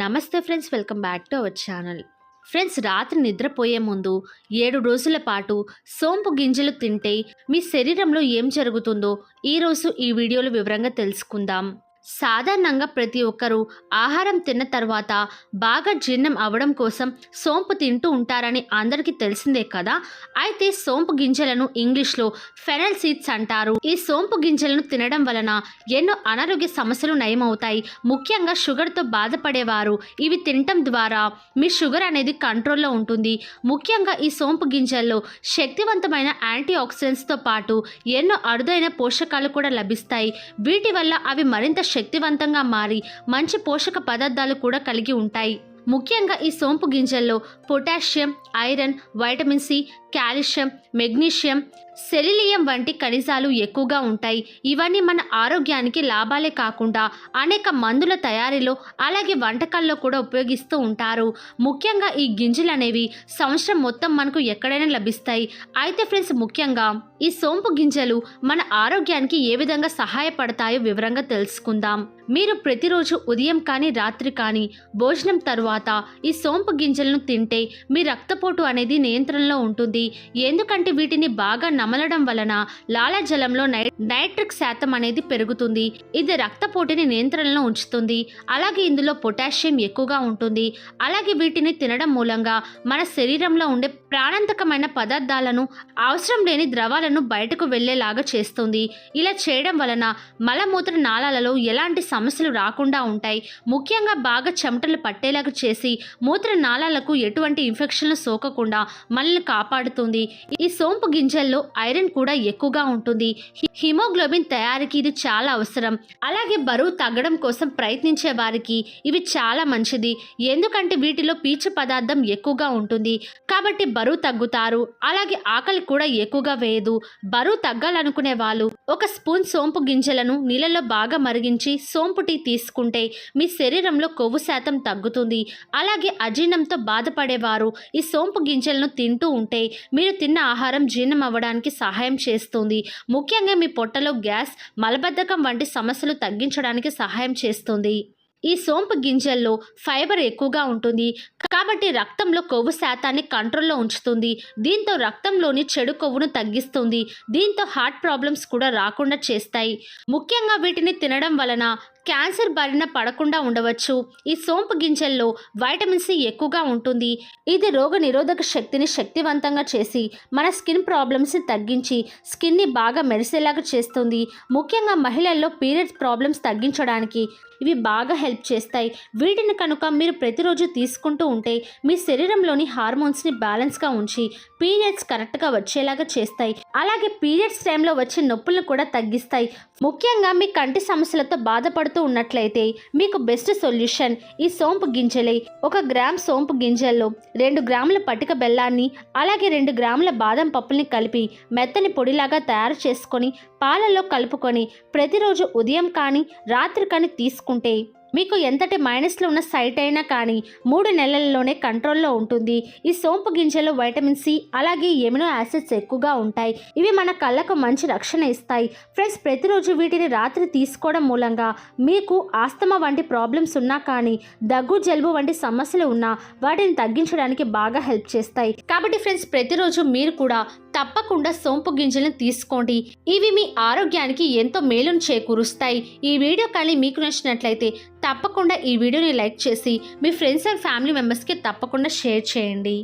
నమస్తే friends welcome back to our channel. Friends రాత్రి నిద్రపోయే ముందు ఏడు రోజుల పాటు సోంపు గింజలు తింటే మీ శరీరంలో ఏం జరుగుతుందో ఈరోజు ఈ వీడియోలో వివరంగా తెలుసుకుందాం. సాధారణంగా ప్రతి ఒక్కరూ ఆహారం తిన్న తర్వాత బాగా జీర్ణం అవ్వడం కోసం సోంపు తింటూ ఉంటారని అందరికీ తెలిసిందే కదా? అయితే సోంపు గింజలను ఇంగ్లీష్లో ఫెనల్ సీడ్స్ అంటారు. ఈ సోంపు గింజలను తినడం వలన ఎన్నో అనారోగ్య సమస్యలు నయమవుతాయి. ముఖ్యంగా షుగర్తో బాధపడేవారు. ఇవి తినటం ద్వారా మీ షుగర్ అనేది కంట్రోల్లో ఉంటుంది. ముఖ్యంగా ఈ సోంపు గింజల్లో శక్తివంతమైన యాంటీ ఆక్సిడెంట్స్తో పాటు ఎన్నో అరుదైన పోషకాలు కూడా లభిస్తాయి. వీటి వల్ల అవి మరింత శక్తివంతంగా మారి మంచి పోషక పదార్థాలు కూడా కలిగి ఉంటాయి. ముఖ్యంగా ఈ సోంపు గింజల్లో potassium iron vitamin C calcium magnesium selenium వంటి ఖనిజాలు ఎక్కువగా ఉంటాయి. ఇవన్నీ మన ఆరోగ్యానికి లాభాలే కాకుండా అనేక మందుల తయారీలో అలాగే వంటకాల్లో కూడా ఉపయోగిస్తూ ఉంటారు. ముఖ్యంగా ఈ గింజలు అనేవి సంవత్సరం మొత్తం మనకు ఎక్కడైనా లభిస్తాయి. అయితే ఫ్రెండ్స్ ముఖ్యంగా ఈ సోంపు గింజలు మన ఆరోగ్యానికి ఏ విధంగా సహాయపడతాయో వివరంగా తెలుసుకుందాం. మీరు ప్రతిరోజు ఉదయం కానీ రాత్రి కానీ భోజనం తరువాత ఈ సోంపు గింజలను తింటే మీ రక్తపోటు అనేది నియంత్రణలో ఉంటుంది. ఎందుకంటే వీటిని బాగా నమలడం వలన లాలాజలంలో నై నైట్రిక్ శాతం అనేది పెరుగుతుంది. ఇది రక్తపోటుని నియంత్రణలో ఉంచుతుంది. అలాగే ఇందులో పొటాషియం ఎక్కువగా ఉంటుంది. అలాగే వీటిని తినడం మూలంగా మన శరీరంలో ఉండే ప్రాణాంతకమైన పదార్థాలను అవసరం లేని ద్రవాలను బయటకు వెళ్ళేలాగా చేస్తుంది. ఇలా చేయడం వలన మలమూత్ర నాళాలలో ఎలాంటి సమస్యలు రాకుండా ఉంటాయి. ముఖ్యంగా బాగా చెమటలు పట్టేలాగా చేసి మూత్ర నాళాలకు ఎటువంటి ఇన్ఫెక్షన్లు సోకకుండా మనల్ని కాపాడుతుంది ఈ సోంపు గింజల్లో ఐరన్ కూడా ఎక్కువగా ఉంటుంది. హి- హిమోగ్లోబిన్ తయారీకి ఇది చాలా అవసరం. అలాగే బరువు తగ్గడం కోసం ప్రయత్నించే వారికి ఇవి చాలా మంచిది. ఎందుకంటే వీటిలో పీచు పదార్థం ఎక్కువగా ఉంటుంది. కాబట్టి బరువు తగ్గుతారు. అలాగే ఆకలి కూడా ఎక్కువగా వేయదు. బరువు తగ్గాలనుకునే వాళ్ళు ఒక స్పూన్ సోంపు గింజలను నీళ్ళలో బాగా మరిగించి సోంపు టీ తీసుకుంటే మీ శరీరంలో కొవ్వు శాతం తగ్గుతుంది. అలాగే అజీర్ణంతో బాధపడేవారు ఈ సోంపు గింజలను తింటూ ఉంటే మీరు తిన్న ఆహారం జీర్ణం అవ్వడానికి సహాయం చేస్తుంది. ముఖ్యంగా మీ పొట్టలో గ్యాస్ మలబద్ధకం వంటి సమస్యలు తగ్గించడానికి సహాయం చేస్తుంది. ఈ సోంపు గింజల్లో ఫైబర్ ఎక్కువగా ఉంటుంది. కాబట్టి రక్తంలో కొవ్వు శాతాన్ని కంట్రోల్లో ఉంచుతుంది. దీంతో రక్తంలోని చెడు కొవ్వును తగ్గిస్తుంది. దీంతో హార్ట్ ప్రాబ్లమ్స్ కూడా రాకుండా చేస్తాయి. ముఖ్యంగా వీటిని తినడం వలన క్యాన్సర్ బారిన పడకుండా ఉండవచ్చు. ఈ సోంపు గింజల్లో వైటమిన్ సి ఎక్కువగా ఉంటుంది. ఇది రోగ నిరోధక శక్తిని శక్తివంతంగా చేసి మన స్కిన్ ప్రాబ్లమ్స్ని తగ్గించి స్కిన్ని బాగా మెరిసేలాగా చేస్తుంది. ముఖ్యంగా మహిళల్లో పీరియడ్స్ ప్రాబ్లమ్స్ తగ్గించడానికి ఇవి బాగా హెల్ప్ చేస్తాయి. వీటిని కనుక మీరు ప్రతిరోజు తీసుకుంటూ ఉంటే మీ శరీరంలోని హార్మోన్స్ని బ్యాలెన్స్గా ఉంచి పీరియడ్స్ కరెక్ట్గా వచ్చేలాగా చేస్తాయి. అలాగే పీరియడ్స్ టైంలో వచ్చే నొప్పులను కూడా తగ్గిస్తాయి. ముఖ్యంగా మీ కంటి సమస్యలతో బాధపడుతూ ఉన్నట్లయితే మీకు బెస్ట్ సొల్యూషన్ ఈ సోంపు గింజలే. ఒక గ్రామ్ సోంపు గింజల్లో రెండు గ్రాముల పటిక బెల్లాన్ని అలాగే రెండు గ్రాముల బాదం పప్పుల్ని కలిపి మెత్తని పొడిలాగా తయారు చేసుకొని పాలలో కలుపుకొని ప్రతిరోజు ఉదయం కానీ రాత్రి కానీ తీసుకుంటే మీకు ఎంతటి మైనస్లో ఉన్న సైట్ అయినా కానీ మూడు నెలల్లోనే కంట్రోల్లో ఉంటుంది. ఈ సోంపు గింజలో వైటమిన్ సి అలాగే ఎమినో యాసిడ్స్ ఎక్కువగా ఉంటాయి. ఇవి మన కళ్ళకు మంచి రక్షణ ఇస్తాయి. ఫ్రెండ్స్ ప్రతిరోజు వీటిని రాత్రి తీసుకోవడం మూలంగా మీకు ఆస్తమా వంటి ప్రాబ్లమ్స్ ఉన్నా కానీ దగ్గు జలుబు వంటి సమస్యలు ఉన్నా వాటిని తగ్గించడానికి బాగా హెల్ప్ చేస్తాయి. కాబట్టి ఫ్రెండ్స్ ప్రతిరోజు మీరు కూడా తప్పకుండా సోంపు గింజలను తీసుకోండి. ఇవి మీ ఆరోగ్యానికి ఎంతో మేలును చేకూరుస్తాయి. ఈ వీడియో కానీ మీకు నచ్చినట్లయితే తప్పకుండా ఈ వీడియోని లైక్ చేసి మీ ఫ్రెండ్స్ అండ్ ఫ్యామిలీ మెంబర్స్కి తప్పకుండా షేర్ చేయండి.